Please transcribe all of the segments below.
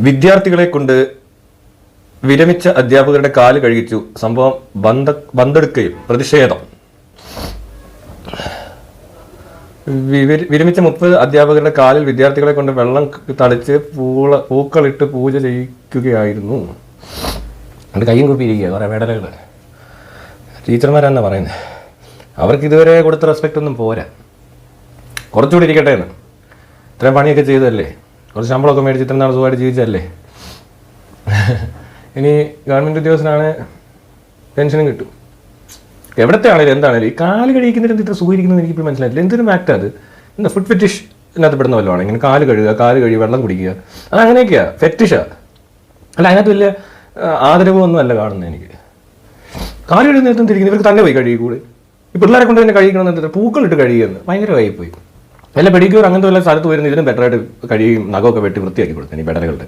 വിദ്യാർത്ഥികളെ കൊണ്ട് വിരമിച്ച അധ്യാപകരുടെ കാൽ കഴുകിച്ചു. സംഭവം ബന്ധ ബന്ധെടുക്കുകയും പ്രതിഷേധം. വിരമിച്ച മുപ്പത് അധ്യാപകരുടെ കാലിൽ വിദ്യാർത്ഥികളെ കൊണ്ട് വെള്ളം തളിച്ച് പൂള പൂക്കളിട്ട് പൂജ ചെയ്യിക്കുകയായിരുന്നു. എന്നിട്ട് കൈയും കുപ്പിയിരിക്കുക കുറേ മെഡലുകൾ ടീച്ചർമാരാണെന്ന് പറയുന്നത് അവർക്ക് ഇതുവരെ കൊടുത്ത റെസ്പെക്റ്റ് ഒന്നും പോരാ. കുറച്ചുകൂടി ഇരിക്കട്ടെ എന്ന്. ഇത്രയും പണിയൊക്കെ ചെയ്തതല്ലേ? കുറച്ച് ശമ്പളമൊക്കെ മേടിച്ച് ഇത്ര നാളെ സുഖമായിട്ട് ജീവിച്ചല്ലേ ഇനി ഗവൺമെന്റ് ഉദ്യോഗസ്ഥനാണ് പെൻഷനും കിട്ടും. എവിടത്തെ ആണെങ്കിലും എന്താണെങ്കിലും ഈ കാൽ കഴിക്കുന്നതിന് ഇത്ര സുഖിരിക്കുന്നത് എനിക്ക് ഇപ്പോൾ മനസ്സിലായില്ല. എന്തൊരു ആക്ട് അത്? എന്താ ഫുഡ് ഫെറ്റിഷ് ഇതിനകത്ത് പെടുന്ന വല്ലതാണ് ഇങ്ങനെ കാൽ കഴുകുക കാൽ കഴുകി വെള്ളം കുടിക്കുക. അത് അങ്ങനെയൊക്കെയാ. ഫെറ്റിഷാ അല്ല അതിനകത്ത് വലിയ ആദരവൊന്നും അല്ല കാണുന്നത് എനിക്ക്. കാൽ കഴുകുന്ന നേരത്തും തിരിക്കുന്നത് ഇവർക്ക് തന്നെ പോയി കഴുകി കൂടെ ഈ പിള്ളേരെ കൊണ്ട് തന്നെ കഴിക്കണം പൂക്കളിട്ട് കഴിയുമെന്ന് ഭയങ്കരമായി പോയി വല്ല പെഡിക്യൂർ അങ്ങനത്തെ വല്ല സ്ഥലത്ത് വരുന്ന ഇതിനും ബെറ്ററായിട്ട് കഴിയും നഖമൊക്കെ വെട്ടി വൃത്തിയാക്കി കൊടുക്കാൻ ഈ ബെഡലുകളുടെ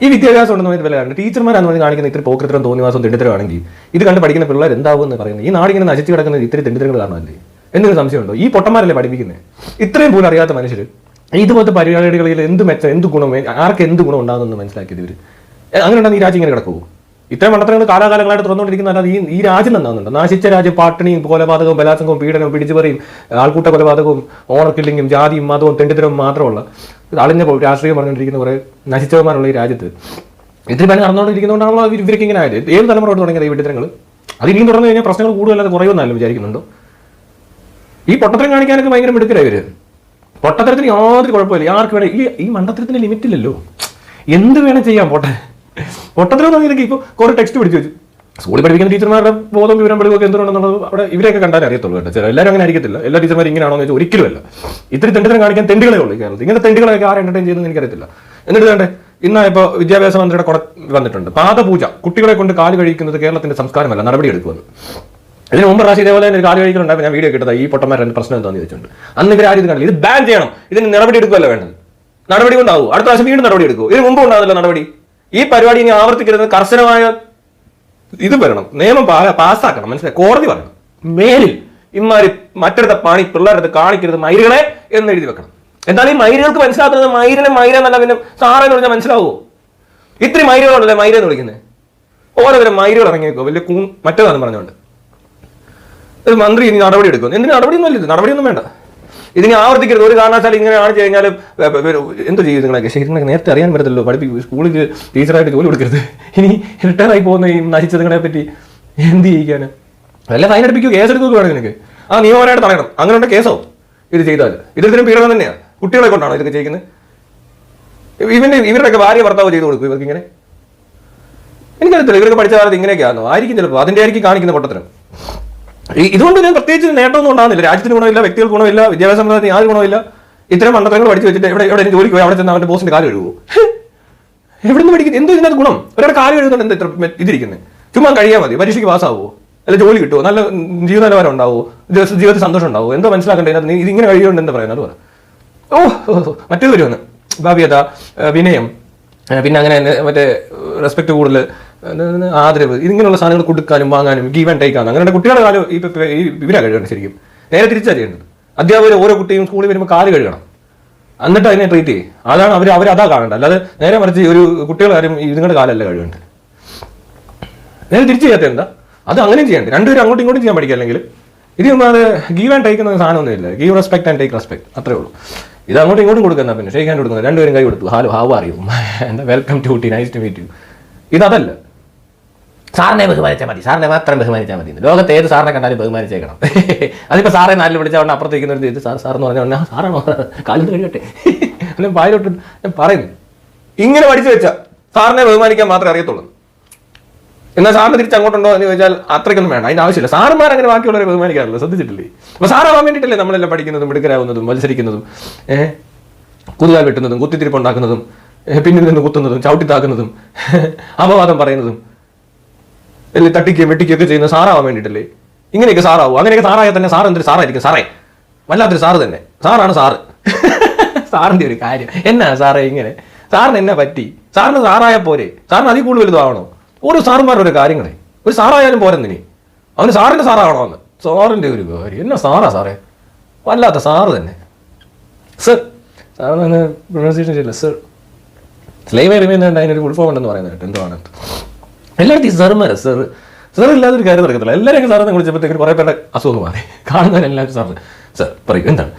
ഈ വിദ്യാഭ്യാസം ഉണ്ടെന്ന് പറഞ്ഞാൽ വല്ല കാരണം ടീച്ചർമാരാണ് പറഞ്ഞ് കാണിക്കുന്ന ഇത്ര പോക്കൃത്തരം തോന്നിവാസം തെണ്ടിത്തരമാണെങ്കിൽ ഇത് കണ്ട് പഠിക്കുന്ന പിള്ളേർ എന്താവും എന്ന് പറയുന്നത് ഈ നാടിങ്ങനെ നശിച്ചു കിടക്കുന്നത് ഇത്തിരി തെണ്ടിത്തരങ്ങൾ കാരണമല്ലേ എന്തൊരു സംശയമുണ്ടോ ഈ പൊട്ടന്മാരല്ലേ പഠിപ്പിക്കുന്നത് ഇത്രയും പോലും അറിയാത്ത മനുഷ്യർ ഇതുപോലത്തെ പരിപാടികളിൽ എന്ത് മെച്ചം എന്ത് ഗുണം ആർക്ക് എന്ത് ഗുണം ഉണ്ടാകുമെന്ന് മനസ്സിലാക്കിയത് ഇവർ അങ്ങനെ ഉണ്ടെങ്കിൽ ഈ രാജ്യം ഇങ്ങനെ കിടക്കുമോ ഇത്രയും മണ്ടത്തരങ്ങൾ കാലാകാലങ്ങളായിട്ട് തുറന്നുകൊണ്ടിരിക്കുന്ന അല്ലാതെ ഈ ഈ രാജ്യം നന്നാകുന്നുണ്ട് നാശിച്ച രാജ്യം പാട്ടണിയും കൊലപാതകവും ബലാത്സംഗവും പീഡനവും പിടിച്ചുപറിയും ആൾക്കൂട്ട കൊലപാതകവും ഓണർ കില്ലിങ്ങും ജാതിയും മതവും തെണ്ടിത്തരവും മാത്രമുള്ള അളിഞ്ഞ രാഷ്ട്രീയം പറഞ്ഞുകൊണ്ടിരിക്കുന്ന കുറേ നശിച്ചവന്മാരുള്ള ഈ രാജ്യത്ത് ഇത്തിരി പണി നടന്നുകൊണ്ടിരിക്കുന്നതുകൊണ്ടാണല്ലോ ഇവർക്ക് ഇങ്ങനെ ആയത്. ഏത് തലമുറയോട് തുടങ്ങിയത് ഈ വിഡിത്തരങ്ങൾ അത് ഇനിയും തുടർന്ന് കഴിഞ്ഞാൽ പ്രശ്നങ്ങൾ കൂടുതലല്ലാതെ കുറയുമെന്നല്ല വിചാരിക്കുന്നുണ്ടോ? ഈ പൊട്ടത്തരം കാണിക്കാനൊക്കെ ഭയങ്കര മിടുക്കരായി ഇവർ. പൊട്ടത്തരത്തിന് യാതൊരു കുഴപ്പമില്ല. ആർക്ക് വേണേ ഈ ഈ മണ്ടത്തരത്തിന് ലിമിറ്റില്ലല്ലോ. എന്ത് വേണം ചെയ്യാം പൊട്ടെ എന്ന് പറഞ്ഞാൽ ഇപ്പോൾ കുറെ ടെക്സ്റ്റ് പിടിച്ചു വെച്ചു. സ്കൂളിൽ പഠിപ്പിക്കുന്ന ടീച്ചർമാരുടെ ബോധം വിവരം വെളിവൊക്കെ എന്തുകൊണ്ടെന്നുള്ളത് അവിടെ ഇവരെയൊക്കെ കണ്ടാലേ അറിയത്തുള്ളൂ കേട്ടോ. ചില എല്ലാവരും അങ്ങനെ ആയിരിക്കത്തില്ല. എല്ലാ ടീച്ചർമാരും ഇങ്ങനെയാണോ എന്ന് ചോദിച്ചാൽ ഒരിക്കലും അല്ല ഇത്തിരി തെണ്ടിത്തരം കാണിക്കാൻ തെണ്ടുകളെ ഉള്ളൂ കേരളത്തിൽ. ഇങ്ങനെ തെണ്ടികളൊക്കെ ആരെ എന്റർടൈൻ ചെയ്യുന്നത് എനിക്കറിയത്തില്ല. എന്നിട്ട് വേണ്ടേ ഇന്നാ ഇപ്പോൾ വിദ്യാഭ്യാസ മന്ത്രിയുടെ കുട വന്നിട്ടുണ്ട്. പാദപൂജ കുട്ടികളെ കൊണ്ട് കാൽ കഴിക്കുന്നത് കേരളത്തിന്റെ സംസ്കാരമല്ല നടപടിയെടുക്കുമെന്ന് ഇതിന് മുമ്പ് പ്രാവശ്യം ഇതേപോലെ തന്നെ ഒരു കാൽ കഴിക്കലുണ്ടായി ഞാൻ വീഡിയോ കിട്ടത് ഈ പൊട്ടന്മാരുടെ പ്രശ്നം എന്താണെന്ന് ചോദിച്ചിട്ടുണ്ട്. അന്ന് ഇവർ ആരും ഇത് കണ്ടില്ല. ഇത് ബാൻ ചെയ്യണം. ഇതിന് നടപടി എടുക്കുകയല്ല വേണ്ടത്. നടപടി കൊണ്ടാവും. അടുത്ത പ്രാവശ്യം വീണ്ടും നടപടി എടുക്കും ഇതിന് മുമ്പ് ഉണ്ടാകുന്നില്ല നടപടി. ഈ പരിപാടി ഇനി ആവർത്തിക്കരുത് കർശനമായ ഇത് വരണം. നിയമം പാസ്സാക്കണം. മനസ്സിലായി? കോടതി പറയണം. മേലിൽ ഇമാര് മറ്റടുത്ത പാണി പിള്ളേരടുത്ത് കാണിക്കരുത് മൈരുകളെ എന്ന് എഴുതി വെക്കണം. എന്തായാലും ഈ മൈരുകൾക്ക് മനസ്സിലാക്കുന്നത് മൈരനെ മൈര എന്നല്ല പിന്നെ സാറെന്ന് പറഞ്ഞാൽ മനസ്സിലാവുമോ ഇത്രയും മൈരുകളുണ്ടല്ലേ മൈര എന്ന് വിളിക്കുന്നത് ഓരോരോ മൈരുകൾ ഇറങ്ങി വെക്കോ വലിയ കൂ മറ്റേതാണെന്ന് പറഞ്ഞുകൊണ്ട്. ഒരു മന്ത്രി ഇനി നടപടി എടുക്കും എന്തിന് നടപടിയൊന്നും ഇത്. നടപടിയൊന്നും വേണ്ട. ഇതിനി ആവർത്തിക്കരുത്. ഒരു കാരണവശാലും ഇങ്ങനെ ആണ് കഴിഞ്ഞാൽ എന്ത് ചെയ്യും നിങ്ങളൊക്കെ? ശരി നിങ്ങളൊക്കെ നേരത്തെ അറിയാൻ പറ്റത്തില്ലോ പഠിപ്പി സ്കൂളിൽ ടീച്ചറായിട്ട് ജോലി കൊടുക്കരുത്. ഇനി റിട്ടയർ ആയി പോകുന്ന ഈ നശിച്ചതുങ്ങളെ പറ്റി എന്ത് ചെയ്യിക്കാൻ അല്ല ഫൈൻ അടിപ്പിക്കുക കേസ് എടുക്കുക വേണം നിനക്ക്. ആ നിയമപരമായിട്ട് തടയണം അങ്ങനെ ഉണ്ട് കേസോ ഇത് ചെയ്താൽ ഇതിലും പീഡനം തന്നെയാണ് കുട്ടികളെ കൊണ്ടാണോ ഇതൊക്കെ ചെയ്യുന്നത് ഇവന്റെ ഇവരുടെയൊക്കെ ഭാര്യ ഭർത്താവ് ചെയ്തു കൊടുക്കും ഇവർക്ക് ഇങ്ങനെ? എനിക്കറിയത്തില്ല. ഇവരൊക്കെ പഠിച്ച കാലത്ത് ഇങ്ങനെയൊക്കെയാണോ ആയിരിക്കും ചിലപ്പോൾ അതിന്റെ ആയിരിക്കും കാണിക്കുന്ന പൊട്ടത്തരം. ഇതുകൊണ്ട് ഞാൻ പ്രത്യേകിച്ച് നേട്ടമൊന്നും ഉണ്ടാകുന്നില്ല. രാജ്യത്തിന് ഗുണമില്ല വ്യക്തികൾക്ക് ഗുണമില്ല വിദ്യാഭ്യാസ സമ്പ്രദായത്തിന് യാതൊരു ഗുണമില്ല. ഇത്തരം മണ്ഡലങ്ങൾ പഠിച്ചു വെച്ചിട്ട് എവിടെ എവിടെ ജോലിക്ക് പോയി അവിടെ ചെന്ന് അവന്റെ ബോസിന്റെ കാര്യം എഴുതുമോ എവിടെ നിന്ന് പഠിക്കുന്നത് എന്തോ ഇതിനകത്ത് ഗുണം? ഒരാൾ കാര്യം എഴുതുന്നത് എന്താ ഇത്ര ഇതിരിക്കുന്നത് ചുമ്മാ കഴിയാൽ മതി. പരീക്ഷയ്ക്ക് പാസ്സാവോ? അല്ല ജോലി കിട്ടുമോ നല്ല ജീവിത നിലവാരം ഉണ്ടാവോ? ജീവിതത്തിൽ സന്തോഷം ഉണ്ടാവോ? എന്തോ മനസ്സിലാക്കേണ്ടത് നീ ഇതിങ്ങനെ കഴിയുന്നുണ്ട് എന്താ പറയുന്നത്? അത് ഓ മറ്റേ വരുമെന്ന് ഭാവ്യത വിനയം പിന്നെ അങ്ങനെ മറ്റേ റെസ്പെക്ട് കൂടുതൽ ആദരവ്. ഇങ്ങനെയുള്ള സാധനങ്ങൾ കൊടുക്കാനും വാങ്ങാനും ഗീവ് ആൻഡ് ടേക്കാനും അങ്ങനെ കുട്ടികളുടെ കാലം ഈ ഇവരാ കഴുകണം ശരിക്കും. നേരെ തിരിച്ചാ ചെയ്യേണ്ടത്. അധ്യാപകർ ഓരോ കുട്ടിയും സ്കൂളിൽ വരുമ്പോൾ കാൽ കഴുകണം. എന്നിട്ട് അതിനെ ട്രീറ്റ് ചെയ്യും. അതാണ് അവർ അതാ കാണേണ്ടത്. അല്ലാതെ നേരെ മറിച്ച് ഒരു കുട്ടികളാരും ഇതുങ്ങളുടെ കാലല്ല കഴുകേണ്ടത്. നേരെ തിരിച്ചു ചെയ്യാത്ത എന്താ? അത് അങ്ങനെയും ചെയ്യണ്ടേ. രണ്ടുപേരും അങ്ങോട്ടും ഇങ്ങോട്ടും ചെയ്യാൻ പഠിക്കുക അല്ലെങ്കിൽ ഇത് അത് ഗീവ് ആൻഡ് ടേക്ക് എന്ന സാധനമൊന്നുമില്ല give respect and take respect അത്രേ ഉള്ളൂ. ഇത് അങ്ങോട്ടും ഇങ്ങോട്ടും കൊടുക്കുന്ന പിന്നെ. ഷെയ്ക്ക് ഹാൻഡ് കൊടുക്കുന്നത്. രണ്ടുപേരും കൈ കൊടുത്തു. ഹാലോ ഹാവ് അറിയും എന്താ? വെൽക്കം ടു ടി നൈസ് ടു മീറ്റ് യു ഇതല്ല സാറിനെ ബഹുമാനിച്ചാൽ മതി. സാറിനെ മാത്രം ബഹുമാനിച്ചാൽ മതി. ലോകത്ത് ഏത് സാറിനെ കണ്ടാലും ബഹുമാനിച്ചേക്കണം. അതിപ്പോൾ സാറെ നാലിൽ വിളിച്ചാൽ ഉടനെ അപ്പുറത്ത് ഒരു ഇത് സാർ എന്ന് പറഞ്ഞാൽ ഉടനെ, "ആ, സാറാണോ കാലിൽ കഴിയട്ടെ അല്ലെങ്കിൽ പായലോട്ട് ഞാൻ പറയുന്നു. ഇങ്ങനെ പഠിച്ചു വെച്ചാൽ സാറിനെ ബഹുമാനിക്കാൻ മാത്രമേ അറിയത്തുള്ളൂ. എന്നാൽ സാറിന് തിരിച്ച് അങ്ങോട്ടുണ്ടോ എന്ന് ചോദിച്ചാൽ അത്രയ്ക്കൊന്നും വേണ്ട. അതിന് ആവശ്യമില്ല. സാറുമാർ അങ്ങനെ ബാക്കിയുള്ളവരെ ബഹുമാനിക്കാറില്ല. ശ്രദ്ധിച്ചിട്ടില്ലേ? അപ്പോൾ സാറാവാൻ വേണ്ടിയിട്ടല്ലേ നമ്മളെല്ലാം പഠിക്കുന്നതും മിടുക്കരാവുന്നതും മത്സരിക്കുന്നതും ഏഹ് കുതുകാൽ വെട്ടുന്നതും കുത്തിത്തിരിപ്പുണ്ടാക്കുന്നതും ഉണ്ടാക്കുന്നതും പിന്നിൽ നിന്ന് കുത്തുന്നതും ചവിട്ടിത്താക്കുന്നതും അപവാദം പറയുന്നതും അല്ലെങ്കിൽ തട്ടിക്കുകയും വെട്ടിക്കുകയൊക്കെ ചെയ്യുന്ന സാറാവാൻ വേണ്ടിയിട്ടല്ലേ? ഇങ്ങനെയൊക്കെ സാറാവും? അങ്ങനെയൊക്കെ സാറായാൽ തന്നെ സാർ എന്തൊരു സാറായിരിക്കും? സാറേ വല്ലാത്തൊരു സാറ് തന്നെ. സാറാണ് സാറ്. സാറിന്റെ ഒരു കാര്യം. എന്നാ സാറേ ഇങ്ങനെ? സാറിന് എന്നാ പറ്റി? സാറിന് സാറായ പോരെ? സാറിന് അതിൽ കൂടുതൽ വലുതാവണോ ഓരോ സാറുമാരുടെ ഒരു കാര്യങ്ങളെ. ഒരു സാറായാലും പോരെന്നിനി അവന് സാറിന്റെ സാറാവണോ എന്ന് സാറിന്റെ ഒരു കാര്യം. എന്നാ സാറാ സാറേ? വല്ലാത്ത സാറ് തന്നെ. സർ സാറിന് പ്രൊണൗൺസിയേഷൻ ചെയ്യില്ല. സർ. സ്ലൈവ് എറിയുന്ന അതിനൊരു ഫുൾ ഫോം ഉണ്ടെന്ന് പറയുന്നത് എന്തോ എന്തുവാണ് എല്ലായിടത്തും ഈ സർ സാർ ഇല്ലാതെ ഒരു കാര്യം നടക്കത്തില്ല. എല്ലാവരും സാറിനെ വിളിച്ചപ്പോഴത്തേക്കും കുറേ പേരുടെ അസുഖം മാറി. കാണുന്നവരെല്ലാവരും സാറിന് സാർ പറയും എന്താണ്?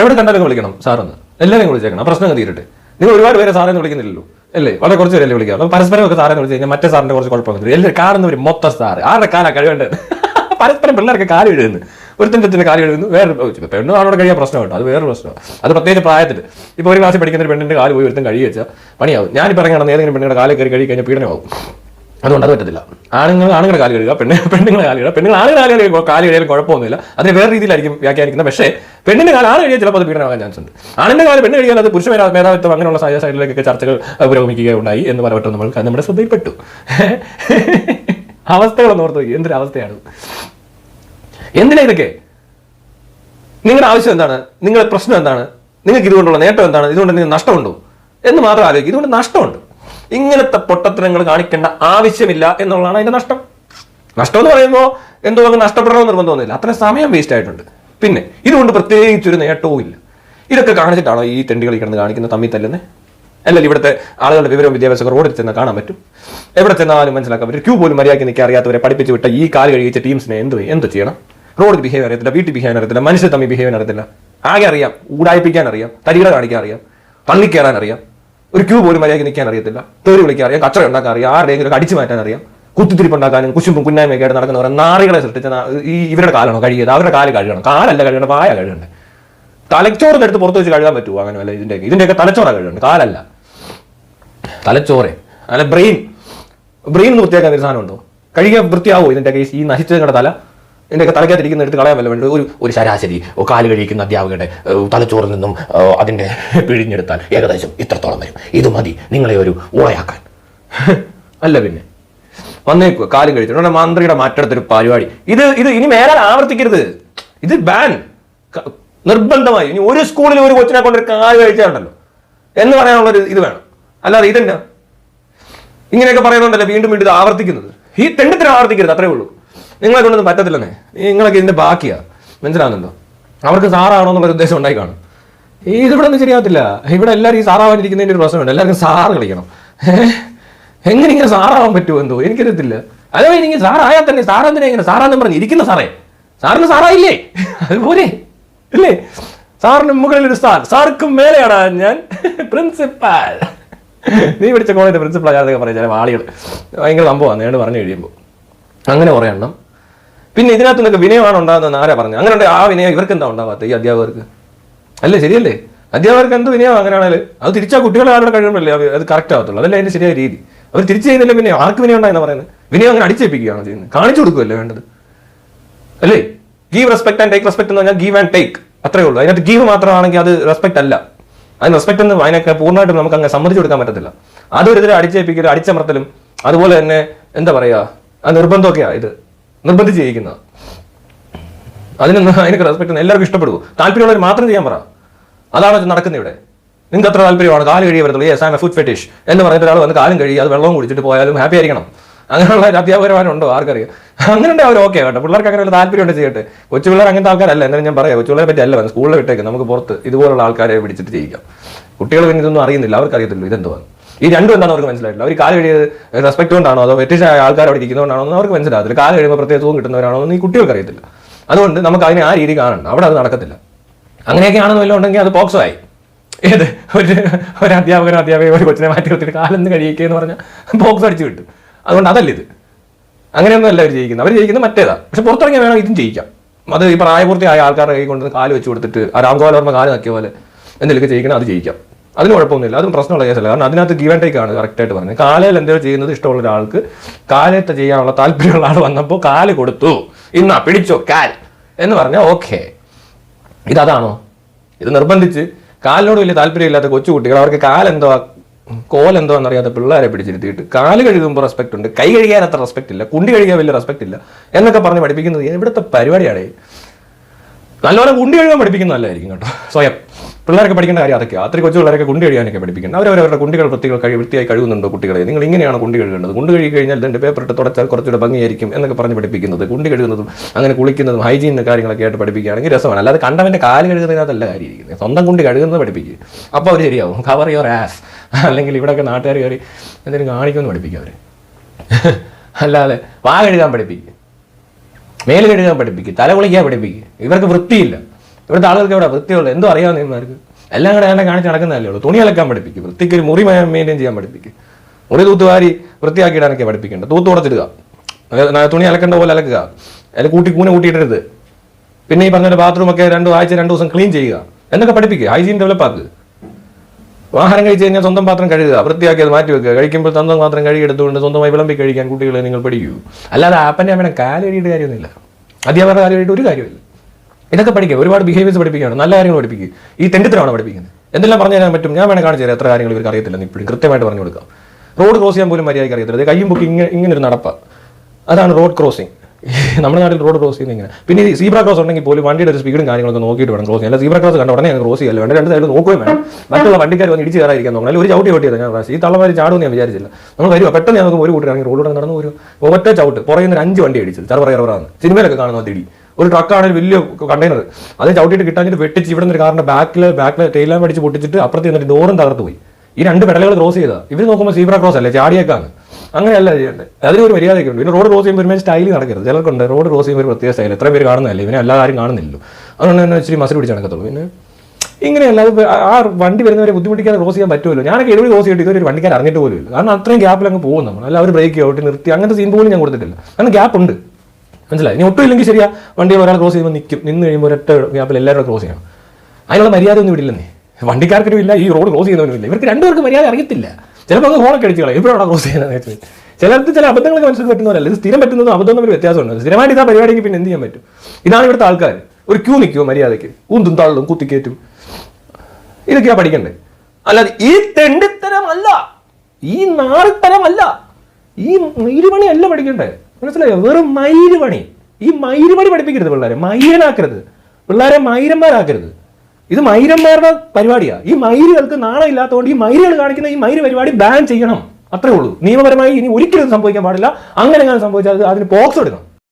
എവിടെ കണ്ടാലും വിളിക്കണം സാറെന്ന്. എല്ലാവരെയും വിളിച്ചേക്കണം. പ്രശ്നം തീരട്ടെ. നിങ്ങൾ ഒരുപാട് പേരെ സാറെന്ന് വിളിക്കുന്നില്ലല്ലോ. അല്ലേ? വളരെ കുറച്ച് പേരല്ലേ വിളിക്കുക അപ്പോൾ പരസ്പരം ഒക്കെ സാറെന്ന് വിളിച്ച് കഴിഞ്ഞാൽ മറ്റേ സാറിന്റെ കുറച്ച് കുഴപ്പമൊന്നും എല്ലാവരും കാണുന്നവർ മൊത്തം സാറ്. ആരുടെ കാലാ കഴിവേണ്ടത് പരസ്പരം പിള്ളേർക്ക് കാൽ എഴുതുന്നു ഒരുത്തന്റെ കാൽ എഴുതുന്നു വേറെ പെണ്ണു ആണോടെ കഴിയാൻ പ്രശ്നം കേട്ടോ. അത് വേറെ പ്രശ്നമാണ്. അത് പ്രത്യേകിച്ച് പ്രായത്തിൽ ഇപ്പോൾ ഒരു ക്ലാസ്സിൽ പഠിക്കുന്ന ഒരു പെണ്ണിന്റെ കാൽ പോയി ഒരുത്തൻ കഴി വെച്ചാൽ പണിയാവും. ഞാനിപ്പോൾ ഇറങ്ങി ഏതെങ്കിലും പെണ്ണിന്റെ കാലിൽ കയറി കഴി കഴിഞ്ഞാൽ പീഡനമാവും. അതുകൊണ്ട് അത് പറ്റത്തില്ല. ആണുങ്ങൾ ആണുങ്ങളുടെ കാൽ കഴുകുക പെണ്ണ് പെണ്ണുങ്ങളെ കാൽ കഴുകുക പെണ്ണുങ്ങൾ ആണുങ്ങളുടെ കാൽ കഴുകുക കാൽ കഴിയാലും കുഴപ്പമൊന്നുമില്ല. അതിന് വേറെ രീതിയിലായിരിക്കും വ്യാഖ്യാനിക്കുന്നത്. പക്ഷേ പെണ്ണിന്റെ കാൽ ആണ് കഴിയാൽ ചിലപ്പോൾ അത് പീഡനമാകാൻ ചാൻസ് ഉണ്ട്. ആണിന്റെ കാൽ പെണ്ണ് കഴിയാൽ അത് പുരുഷ മേധാ- മേധാവിത്വം അങ്ങനെയുള്ള സൈഡ് സൈഡിലേക്കൊക്കെ ചർച്ചകൾ പുരോഗമിക്കുകയുണ്ടായി എന്ന് പറയട്ടെ നമ്മൾ നമ്മുടെ ശ്രദ്ധയിൽപ്പെട്ടു അവസ്ഥകളൊന്നും ഓർത്ത് നോക്കി. എന്തൊരു അവസ്ഥയാണ് എന്തിനാ ഇതൊക്കെ? നിങ്ങളുടെ ആവശ്യം എന്താണ്? നിങ്ങളുടെ പ്രശ്നം എന്താണ്? നിങ്ങൾക്ക് ഇതുകൊണ്ടുള്ള നേട്ടം എന്താണ്? ഇതുകൊണ്ട് നിങ്ങൾക്ക് നഷ്ടമുണ്ടോ? എന്ന് മാത്രം ആലോചിക്കും ഇതുകൊണ്ട് നഷ്ടമുണ്ട്. ഇങ്ങനത്തെ പൊട്ടത്തരങ്ങൾ കാണിക്കേണ്ട ആവശ്യമില്ല എന്നുള്ളതാണ് അതിന്റെ നഷ്ടം. നഷ്ടം എന്ന് പറയുമ്പോൾ എന്തോ നഷ്ടപ്പെടണമെന്ന് നിർബന്ധമൊന്നുമില്ല അത്ര സമയം വേസ്റ്റ് ആയിട്ടുണ്ട്. പിന്നെ ഇതുകൊണ്ട് പ്രത്യേകിച്ച് ഒരു നേട്ടവും ഇല്ല. ഇതൊക്കെ കാണിച്ചിട്ടാണോ ഈ തെണ്ടികൾ കിടന്ന് കാണിക്കുന്ന തമ്മിൽ തല്ലുന്നത് അല്ലെങ്കിൽ ഇവിടുത്തെ ആളുകളുടെ വിവരവും വിദ്യാഭ്യാസം റോഡിൽ ചെന്ന് കാണാൻ പറ്റും? എവിടെ ചെന്നാലും മനസ്സിലാക്കാൻ പറ്റും ക്യൂ പോലും മര്യാദയ്ക്ക് നിൽക്കാൻ അറിയാത്തവരെ പഠിപ്പിച്ച് വിട്ട ഈ കാൽ കഴിച്ച ടീംസിനെ എന്ത്? എന്ത് ചെയ്യണം? റോഡിൽ ബിഹേവ് അറിയത്തില്ല വീട്ടിൽ ബിഹേവ് അറിയത്തില്ല മനുഷ്യ തമ്മിൽ ബിഹേവ് അറിയത്തില്ല. ആകെ അറിയാം ഊടായിപ്പിക്കാൻ അറിയാം തരികളെ കാണിക്കാൻ അറിയാം പള്ളി കയറാൻ അറിയാം. ഒരു ക്യൂ പോലും മര്യാദയ്ക്ക് നിൽക്കാൻ അറിയത്തില്ല. തേറി വിളിക്കാൻ അറിയാം കച്ചറ ഉണ്ടാക്കാൻ അറിയാം ആരുടെയെങ്കിലും അടിച്ചു മാറ്റാൻ അറിയാം കുത്തിത്തിരിപ്പുണ്ടാക്കാനും കുശുമ്പും കുന്നായ്മയൊക്കെ ആയിട്ട് നടക്കുന്നവരെ നാറികളെ സൃഷ്ടിച്ച ഈ ഇവരുടെ കാലാണോ കഴിയത് അവരുടെ കാൽ കഴുകണം. കാലല്ല കഴുകണം വായ കഴുകണ്ടേ. തലച്ചോറിന് എടുത്ത് പുറത്ത് വെച്ച് കഴുകാൻ പറ്റുമോ അങ്ങനെ വല്ല ഇതിന്റെയൊക്കെ ഇതിന്റെയൊക്കെ തലച്ചോറ കഴുകണം കാലല്ല. തലച്ചോറെ. അല്ല ബ്രെയിൻ. ബ്രെയിൻ വൃത്തിയാക്കാൻ ഒരു സാധനം ഉണ്ടോ കഴുകിയ വൃത്തിയാവോ ഇതിന്റെയൊക്കെ ഈ നശിച്ചതിന്റെ തല? ഇതിന്റെയൊക്കെ തലക്കകത്തിരിക്കുന്ന എടുത്ത് കളയാൻ വല്ല വേണ്ട? ഒരു ഒരു ശരാശരി കാൽ കഴിക്കുന്ന അധ്യാപകരുടെ തലച്ചോറിൽ നിന്നും അതിന്റെ പിഴിഞ്ഞെടുത്താൽ ഏകദേശം ഇത്രത്തോളം വരും. ഇത് മതി നിങ്ങളെ ഒരു ഉളയാക്കാൻ അല്ല പിന്നെ. വന്നേക്കുക കാലും കഴിച്ചിട്ട് ഉടനെ മന്ത്രിയുടെ മറ്റടുത്തൊരു പരിപാടി. ഇത് ഇത് ഇനി മേലാൽ ആവർത്തിക്കരുത്. ഇത് ബാൻ നിർബന്ധമായി. ഇനി ഒരു സ്കൂളിൽ ഒരു കൊച്ചിനെ കൊണ്ട് ഒരു കാൽ കഴിച്ചാലുണ്ടല്ലോ എന്ന് പറയാനുള്ളൊരു ഇത് വേണം. അല്ലാതെ ഇതെന്നാ ഇങ്ങനെയൊക്കെ പറയുന്നുണ്ടല്ലോ വീണ്ടും വീണ്ടും ഇത് ആവർത്തിക്കുന്നത്. ഈ തെണ്ടത്തിന് ആവർത്തിക്കരുത് അത്രേ ഉള്ളൂ. നിങ്ങളെ കൊണ്ടൊന്നും പറ്റത്തില്ലെന്നേ. നിങ്ങളൊക്കെ ഇതിന്റെ ബാക്കിയാ. മനസ്സിലാകുന്നുണ്ടോ അവർക്ക് സാറാണോ എന്നുള്ള ഉദ്ദേശം ഉണ്ടായി കാണും. ഇതിവിടെ ഒന്നും ശരിയാവത്തില്ല. ഇവിടെ എല്ലാവരും ഈ സാറാവാനിരിക്കുന്നതിന്റെ ഒരു പ്രശ്നമുണ്ട്. എല്ലാവർക്കും സാറ് കളിക്കണം? എങ്ങനെ ഇങ്ങനെ സാറാവാൻ പറ്റുമോ എന്തോ? എനിക്കറിയത്തില്ല. അതോ എനിക്ക് സാറായാൽ തന്നെ സാറെന്തിനാ ഇങ്ങനെ സാറാന്ന് പറഞ്ഞു ഇരിക്കുന്ന സാറേ? സാറിന് സാറായില്ലേ? അതുപോലെ. ഇല്ലേ സാറിന് മുകളിൽ ഒരു സാർ. സാർക്കും മേലെയാണ് ഞാൻ. പ്രിൻസിപ്പാൾ. നീ പഠിച്ച കോളേജിന്റെ പ്രിൻസിപ്പൾ ആയാതൊക്കെ പറയാം. ചില ആളുകൾ ഭയങ്കര സംഭവമാണ്. നേട് പറഞ്ഞു കഴിയുമ്പോൾ. അങ്ങനെ കുറേ എണ്ണം. പിന്നെ ഇതിനകത്ത് നിന്നൊക്കെ വിനയമാണ് ഉണ്ടാകുന്നത് ആരാ പറഞ്ഞു അങ്ങനെ ഉണ്ടെങ്കിൽ ആ വിനയം ഇവർക്ക് എന്താ ഉണ്ടാവാത്ത ഈ അധ്യാപകർക്ക്? അല്ലേ ശരിയല്ലേ? അധ്യാപകർക്ക് എന്ത് വിനയം അങ്ങനെയാണെങ്കിൽ അത് തിരിച്ചാ കുട്ടികളെ ആരുടെ കഴിയുമ്പോഴല്ലേ അത് കറക്റ്റ് ആവത്തുള്ളൂ. അതല്ലേ അതിന്റെ ശരിയായ രീതി? അവർ തിരിച്ചു ചെയ്യുന്നില്ല പിന്നെ ആർക്ക് വിനയം ഉണ്ടായെന്ന് പറയുന്നത്? വിനയം അങ്ങനെ അടിച്ചേപ്പിക്കുകയാണ് ചെയ്യുന്നത്. കാണിച്ചു കൊടുക്കുമല്ലേ വേണ്ടത്? അല്ലേ? Give respect and take respect എന്ന് പറഞ്ഞാൽ ഗീവ് ആൻഡ് ടേക്ക് അത്രേ ഉള്ളൂ. അതിനകത്ത് ഗീവ് മാത്രമാണെങ്കിൽ അത് റെസ്പെക്ട് അല്ല. അതിന് റെസ്പെക്ട് എന്ന് അതിനൊക്കെ പൂർണമായിട്ടും നമുക്ക് അങ്ങനെ സമ്മതിച്ചു കൊടുക്കാൻ പറ്റത്തില്ല. അതൊരു അടിച്ചേപ്പിക്കലും അടിച്ചമർത്തലും അതുപോലെ തന്നെ എന്താ പറയുക ആ നിർബന്ധമൊക്കെയാണ് ഇത്. നിർബന്ധിച്ച് ചെയ്യിക്കുന്നത്. അതിനൊന്നും അതിനൊക്കെ റെസ്പെക്ട് എല്ലാവർക്കും ഇഷ്ടപ്പെടുവോ? താല്പര്യമുള്ളവർ മാത്രം ചെയ്യാൻ പറ. അതാണ് നടക്കുന്നത് ഇവിടെ? നിങ്ങൾക്ക് അത്ര താല്പര്യമാണ്? കാൽ കഴിയ വരത്തുള്ളൂ. Sam am a food fetish എന്ന് പറഞ്ഞിട്ട് ഒരാൾ വന്ന് കാലും കഴിയും അത് വെള്ളവും കുടിച്ചിട്ട് പോയാലും ഹാപ്പി ആയിരിക്കണം. അങ്ങനെയുള്ള അധ്യാപകരമാരുണ്ടോ ആർക്കറിയാം? അങ്ങനെ ഉണ്ടെങ്കിൽ അവർ ഓക്കെ കേട്ടോ പിള്ളേർക്ക് അങ്ങനെ താല്പര്യം ഉണ്ട് ചെയ്യട്ടെ. കൊച്ചു പിള്ളേർ അങ്ങനത്തെ ആൾക്കാരല്ല. എന്നാലും ഞാൻ പറയാം. കൊച്ചു പിള്ളേരെ പറ്റി അല്ല സ്കൂളിൽ വിട്ടേക്ക്. നമുക്ക് പുറത്ത് ഇതുപോലുള്ള ആൾക്കാരെ പിടിച്ചിട്ട് ചെയ്യിക്കാം കുട്ടികൾ പിന്നെ ഇതൊന്നും അറിയുന്നില്ല. അവർക്കറിയത്തില്ല ഇതെന്തുവാണ് ഈ രണ്ടും എന്താണെന്ന് അവർക്ക് മനസ്സിലായിട്ടില്ല. അവർ കാൽ കഴിയത് റെസ്പെക്ട് കൊണ്ടാണോ അതോ വ്യത്യസ്ത ആൾക്കാർ അവിടെ ഇരിക്കുന്നതുകൊണ്ടാണോ എന്ന് അവർക്ക് മനസ്സിലാകത്തില്ല. കാൽ കഴിയുമ്പോൾ പ്രത്യേകത്വം കിട്ടുന്നവരാണോ എന്ന് ഈ കുട്ടികൾക്ക് അറിയത്തില്ല. അതുകൊണ്ട് നമുക്ക് അതിനെ ആ രീതി കാണണം. അവിടെ അത് നടക്കത്തില്ല. അങ്ങനെയൊക്കെ ആണെന്ന് വല്ലതും ഉണ്ടെങ്കിൽ അത് പോക്സോ ആയി. ഏത്? ഒരു ഒരു അധ്യാപകനോ അധ്യാപകയോ ഒരു കൊച്ചിനെ മാറ്റി നിർത്തിയിട്ട് കാലെന്ന് കഴിയിക്കുക എന്ന് പറഞ്ഞാൽ ബോക്സ് അടിച്ചു കിട്ടും. അതുകൊണ്ട് അതല്ല ഇത്. അങ്ങനെയൊന്നും അല്ല അവർ ജയിക്കുന്നത് അവർ ജയിക്കുന്നത് മറ്റേതാ. പക്ഷെ പുറത്തിറങ്ങിയാൽ വേണം ഇതും ജയിക്കാം അത് ഈ പ്രായപൂർത്തിയായ ആൾക്കാരുടെ കൈ കൊണ്ട് കാൽ വെച്ച് കൊടുത്തിട്ട് ആ രാംഗോപാൽ കാൽ നക്കിയ പോലെ എന്തെങ്കിലുമൊക്കെ ജയിക്കണം അത് ജയിക്കാം അതിന് കുഴപ്പമൊന്നുമില്ല. അതും പ്രശ്നമുള്ള കേസല്ല കാരണം അതിനകത്ത് ഗീവ് ആൻഡ് ടേക്ക് ആണ് കറക്റ്റായിട്ട് പറഞ്ഞത് കാലയിൽ എന്തെങ്കിലും ചെയ്യുന്നത് ഇഷ്ടമുള്ള ഒരാൾക്ക് കാലത്തെ ചെയ്യാനുള്ള താല്പര്യമുള്ള ആൾ വന്നപ്പോൾ കാൽ കൊടുത്തു. ഇന്നാ പിടിച്ചോ കാൽ. എന്ന് പറഞ്ഞാൽ ഓക്കെ. ഇതതാണോ? ഇത് നിർബന്ധിച്ച് കാലിനോട് വലിയ താല്പര്യമില്ലാത്ത കൊച്ചു കുട്ടികൾ അവർക്ക് കാലെന്തോ കോലെന്തോ എന്നറിയാത്ത പിള്ളേരെ പിടിച്ചിരുത്തിയിട്ട് കാൽ കഴുകുമ്പോൾ റെസ്പെക്ട് ഉണ്ട്. കൈ കഴുകാൻ അത്ര റെസ്പെക്ട് ഇല്ല. കുണ്ടി കഴുകാൻ വലിയ റെസ്പെക്ട് ഇല്ല. എന്നൊക്കെ പറഞ്ഞ് പഠിപ്പിക്കുന്നത് ഇവിടുത്തെ പരിപാടിയാണ് നല്ലപോലെ കുണ്ടി കഴുകാൻ പഠിപ്പിക്കുന്ന നല്ലതായിരിക്കും കേട്ടോ. സ്വയം. പിള്ളേരൊക്കെ പഠിക്കേണ്ട കാര്യം അതൊക്കെ അത്ര കൊച്ചു പിള്ളേരൊക്കെ കുണ്ടി കഴിയാനൊക്കെ പഠിപ്പിക്കുന്നത്. അവരവരുടെ കുണ്ടികൾ വൃത്തികൾ കഴി വൃത്തിയായി കഴുകുന്നുണ്ടോ കുട്ടികളെ? നിങ്ങൾ ഇങ്ങനെയാണ് കുണ്ടി കഴുകേണ്ടത്? കുണ്ടി കഴുകി കഴിഞ്ഞാൽ രണ്ട് പേപ്പർ ഇട്ട് തുടച്ചാൽ കുറച്ചുകൂടെ ഭംഗിയായിരിക്കും എന്നൊക്കെ പറഞ്ഞ് പഠിപ്പിക്കുന്നത്. കുണ്ടി കഴുകുന്നതും അങ്ങനെ കുളിക്കുന്നതും ഹൈജീൻ കാര്യങ്ങളൊക്കെ ആയിട്ട് പഠിപ്പിക്കുകയാണെങ്കിൽ രസമാണ്. അല്ലാതെ കണ്ടവന്റെ കാൽ കഴുകുന്നതിനകത്തല്ല കാര്യം സ്വന്തം കുണ്ടി കഴുകുന്നത് പഠിപ്പിക്കുക അപ്പോൾ അവർ ശരിയാവും. കവർ യുവർ ആസ് അല്ലെങ്കിൽ ഇവിടെയൊക്കെ നാട്ടുകാർ കയറി എന്തെങ്കിലും കാണിക്കുമെന്ന് പഠിപ്പിക്കുക അവർ അല്ലാതെ വാ കഴുകാൻ പഠിപ്പിക്കുക മേൽ കഴുകാൻ പഠിപ്പിക്കുക തല കുളിക്കാൻ പഠിപ്പിക്കുക ഇവർക്ക് വൃത്തിയില്ല. ഇവിടുത്തെ ആളുകൾക്ക് എവിടെ വൃത്തിയുള്ളൂ എന്തോ അറിയാവുന്ന ഇവന്മാർക്ക്? എല്ലാം കൂടെ എന്നെ കാണിച്ച് നടക്കുന്നതല്ലേ ഉള്ളൂ. തുണി അലക്കാൻ പഠിപ്പിക്കും. വൃത്തിക്ക് ഒരു മുറി മെയിന്റെയിൻ ചെയ്യാൻ പഠിപ്പിക്കും. മുറി തൂത്തുവാരി വൃത്തിയാക്കിയിടാനൊക്കെ പഠിപ്പിക്കേണ്ടത് തൂത്ത് തുടച്ചിടുക. അതായത് തുണി അലക്കേണ്ട പോലെ അലക്കുക. അതിൽ കൂട്ടി കൂന കൂട്ടിയിടരുത്. പിന്നെ ഈ പറഞ്ഞ ബാത്റൂമൊക്കെ രണ്ടു ആഴ്ച രണ്ടു ദിവസം ക്ലീൻ ചെയ്യുക. എന്നൊക്കെ പഠിപ്പിക്കുക ഹൈജീൻ ഡെവലപ്പ് ആക്കുക ആഹാരം കഴിച്ച് കഴിഞ്ഞാൽ സ്വന്തം പാത്രം കഴുകുക വൃത്തിയാക്കി അത് മാറ്റി വെക്കുക. കഴിക്കുമ്പോൾ സ്വന്തം പാത്രം കഴുകിയെടുത്തുകൊണ്ട് സ്വന്തമായി വിളമ്പി കഴിക്കാൻ കുട്ടികളെ നിങ്ങൾ പഠിക്കൂ. അല്ലാതെ ആപ്പന്റെ അമ്മയുടെ കാൽ കഴിയിട്ട് കാര്യമൊന്നുമില്ല. അധ്യാപകരുടെ കാര്യമായിട്ട് ഒരു കാര്യമില്ല ഇതൊക്കെ പഠിക്കുക. ഒരുപാട് ബിഹേവിയേഴ്സ് പഠിപ്പിക്കുകയാണ്. നല്ല കാര്യങ്ങൾ പഠിപ്പിക്കുക. ഈ തെണ്ടിത്തരമാണ് പഠിപ്പിക്കുന്നത്. എന്തെല്ലാം പറഞ്ഞു തരാൻ പറ്റും? ഞാൻ വേണേൽ കാണിച്ചു തരാം എത്ര കാര്യങ്ങൾ ഇവർക്ക് അറിയത്തില്ല ഇപ്പോഴും കൃത്യമായിട്ട് പറഞ്ഞു കൊടുക്കാം. റോഡ് ക്രോസ് ചെയ്യാൻ പോലും മര്യാദയ്ക്ക് അറിയത്തില്ല. കയ്യും പൊക്കി ഇങ്ങനെ ഇങ്ങനെ നടപ്പ. അതാണ് റോഡ് ക്രോസിങ് നമ്മുടെ നാട്ടിൽ റോഡ് ക്രോസ് ചെയ്യുന്ന ഇങ്ങനെ. പിന്നെ ഈ സീബ്ര ക്രോസ് ഉണ്ടെങ്കിൽ പോലും വണ്ടിയുടെ ഒരു സ്പീഡും കാര്യങ്ങളൊക്കെ നോക്കിയിട്ട് വേണം ക്രോസ് ചെയ്യാൻ. സീബ്ര ക്രോസ് കണ്ട ഉടനെ ക്രോസ് ചെയ്യല്ല? വേണ്ട രണ്ട് സൈഡിൽ നോക്കുകയും വേണം. മറ്റുള്ള വണ്ടിക്കാർ വന്ന് ഇടിച്ച് കയറാതിരിക്കാൻ നോക്കണം. ഒരു ചവിട്ടി ചവിട്ടിയത് ഞാൻ പ്രാവശ്യം. ഈ തള്ളമാര് ചാടുമെന്ന് ഞാൻ വിചാരിച്ചില്ല. നമ്മൾ വരുമോ പെട്ടെന്ന് നോക്കുമ്പോൾ ഒരു കൂട്ടി ഇറങ്ങി റോഡിലൂടെ നടന്നു ഒരു ഒറ്റ ചവിട്ട് പുറകെ നിന്ന് അഞ്ച് വണ്ടി അടിച്ചത്. ചെറുപറ ചെറുപറാന്ന് സിനിമയിലൊക്കെ കാണുന്ന തിടി ഒരു ട്രക്കാണെങ്കിൽ വലിയ കണ്ടെയ്നർ അത് ചവിട്ടിയിട്ട് കിട്ടാഞ്ഞിട്ട് വെട്ടിച്ച് ഇവിടെ നിന്ന് കാറിന്റെ ബാക്കിൽ ബാക്കിൽ ടൈലാം അടിച്ച് പൊട്ടിച്ചിട്ട് അപ്പുറത്ത് നിന്നിട്ട് ഡോറും തകർത്ത് പോയി ഈ രണ്ട് പെടലുകൾ ക്രോസ് ചെയ്താൽ ഇവർ നോക്കുമ്പോൾ സീബ്ര ക്രോസ് അല്ലേ? ചാടിയേക്കാണ് അങ്ങനെയല്ല ചെയ്യേണ്ടത്. അതിന് ഒരു ഉണ്ട് പിന്നെ റോഡ് ക്രോസ് ചെയ്യുമ്പോൾ ഒരുമാതിരി സ്റ്റൈൽ നടക്കരുത്. ചിലർക്കുണ്ട്. റോഡ് ക്രോസ് ചെയ്യുമ്പോൾ പ്രത്യേക സ്റ്റൈൽ എത്ര പേര് കാണുന്നതല്ലേ? ഇവനെ എല്ലാ ആരും കാണുന്നില്ലല്ലോ. അതുകൊണ്ട് തന്നെ ഇച്ചിരി മസിൽ പിടിച്ച് നടക്കത്തുള്ളൂ. പിന്നെ ഇങ്ങനെയല്ല അത് ആ- വണ്ടി വരുന്നവരെ ബുദ്ധിമുട്ടിക്കാതെ ക്രോസ് ചെയ്യാൻ പറ്റുമല്ലോ ഞാനൊക്കെ എഴുപത് ക്രോസ് ചെയ്തിട്ട് ഇതൊരു വണ്ടിക്കാർ അറിഞ്ഞിട്ട് പോലും ഇല്ല. കാരണം അത്രയും ഗ്യാപ്പിൽ അങ്ങ് പോകും നമ്മൾ. അല്ല അവർ ബ്രേക്ക് ഔട്ട് നിർത്തി. അങ്ങനത്തെ സീൻ പോലും ഞാൻ കൊടുത്തിട്ടില്ല. കാരണം ഗ്യാപ്പ് ഉണ്ട്. മനസ്സിലായി? ഇനി ഒട്ടും ഇല്ലെങ്കിൽ ശരിയാ വണ്ടി ഒരാൾ ക്രോസ് ചെയ്യുമ്പോൾ നിൽക്കും നിന്ന് കഴിയുമ്പോൾ ഒരൊറ്റ ഗ്യാപ്പിൽ എല്ലാവരും ക്രോസ് ചെയ്യണം. അതിനുള്ള മര്യാദ ഒന്നും ഇവിടില്ലെന്നേ. വണ്ടിക്കാർക്കൊരു ഇല്ല ഈ റോഡ് ക്രോസ് ചെയ്യുന്നവനും ഇല്ല ഇവർക്ക് രണ്ടുപേർക്ക് മര്യാദ അറിയത്തില്ല. ചിലപ്പോൾ അത് ഹോളൊക്കെ അടിച്ചു കളയും. ഇപ്പോഴാണ് ക്രോസ് ചെയ്യുന്നത് ചിലർക്ക് ചില അബദ്ധങ്ങളൊക്കെ മനസ്സിൽ പറ്റുന്നവരല്ല? ഇത് സ്ഥിരം പറ്റുന്നതും അബദ്ധം തമ്മിൽ വ്യത്യാസമുണ്ട് സ്ഥിരമായിട്ട് ഇതാ പരിപാടിക്ക് പിന്നെ എന്ത് ചെയ്യാൻ പറ്റും? ഇതാണ് ഇവിടുത്തെ ആൾക്കാർ. ഒരു ക്യൂ നിൽക്കുമോ മര്യാദയ്ക്ക്? ഊന്തും തള്ളും കുത്തിക്കേറ്റും. ഇതൊക്കെയാ പഠിക്കണ്ടേ? അല്ലാതെ ഈ തെണ്ടിത്തരമല്ല. ഈ നാറിത്തരമല്ല. ഈ മയിലുപണി അല്ല പഠിക്കണ്ടേ? മനസ്സിലായോ? വെറും മയിലുപണി. ഈ മയിലുപണി പഠിപ്പിക്കരുത് പിള്ളേരെ. മൈരനാക്കരുത് പിള്ളേരെ മൈരന്മാരാക്കരുത് ഇത് മൈരന്മാരുടെ പരിപാടിയാണ് ഈ മൈരുകൾക്ക് നാണം ഇല്ലാത്തതുകൊണ്ട് ഈ മൈരുകൾ കാണിക്കുന്ന ഈ മൈര് പരിപാടി ബാൻ ചെയ്യണം. അത്രേ ഉള്ളൂ. നിയമപരമായി ഇനി ഒരിക്കലും സംഭവിക്കാൻ പാടില്ല. അങ്ങനെ ഞാൻ സംഭവിച്ചാൽ അത് അതിന് പോക്സ് എടുക്കണം